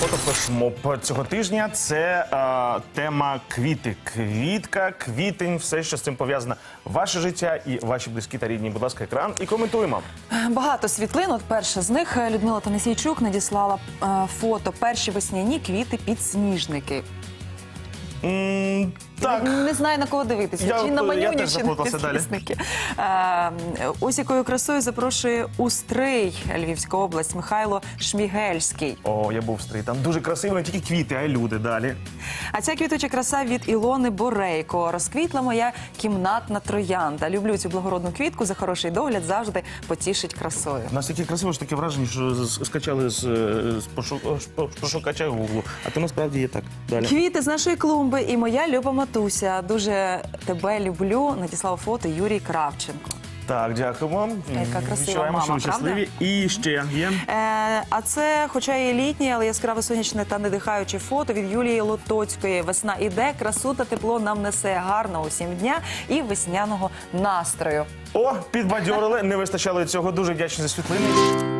Фотофлешмоб цього тижня це е, тема квіти. Квітка, квітень, все, що з цим пов'язано. Ваше життя і ваші близькі та рідні. Будь ласка, екран і коментуємо. Багато світлин. От перша з них е, Людмила Танасійчук надіслала е, фото перші весняні квіти підсніжники. М, так. Не знаю на кого дивитися. Я чи на теж чи на далі. підсніжники. Е, ось якою красою запрошує Устрий, Львівська область, Михайло Шмігельський. О, я був в стрій. Там дуже красиво, не тільки квіти, а й люди далі. А ця квітуча краса від Ілони Борейко. Розквітла моя кімнатна троянда. Люблю цю благородну квітку за хороший догляд, завжди потішить красою. У нас таке красиво, що таке враження, що з- скачали з, е, з пошу- з пошукача Гуглу. А то насправді є так. Далі. Квіти з нашої клумби і моя люба матуся. Дуже тебе люблю. Надіслав фото Юрій Кравченко. Так, дякуємо. Яка красива Відчуваємо, мама, що ви щасливі. І ще є. Е, а це, хоча і літнє, але яскраве сонячне та надихаюче фото від Юлії Лотоцької. Весна іде, красу та тепло нам несе гарно усім дня і весняного настрою. О, підбадьорили. Не вистачало цього. Дуже вдячні за світлини.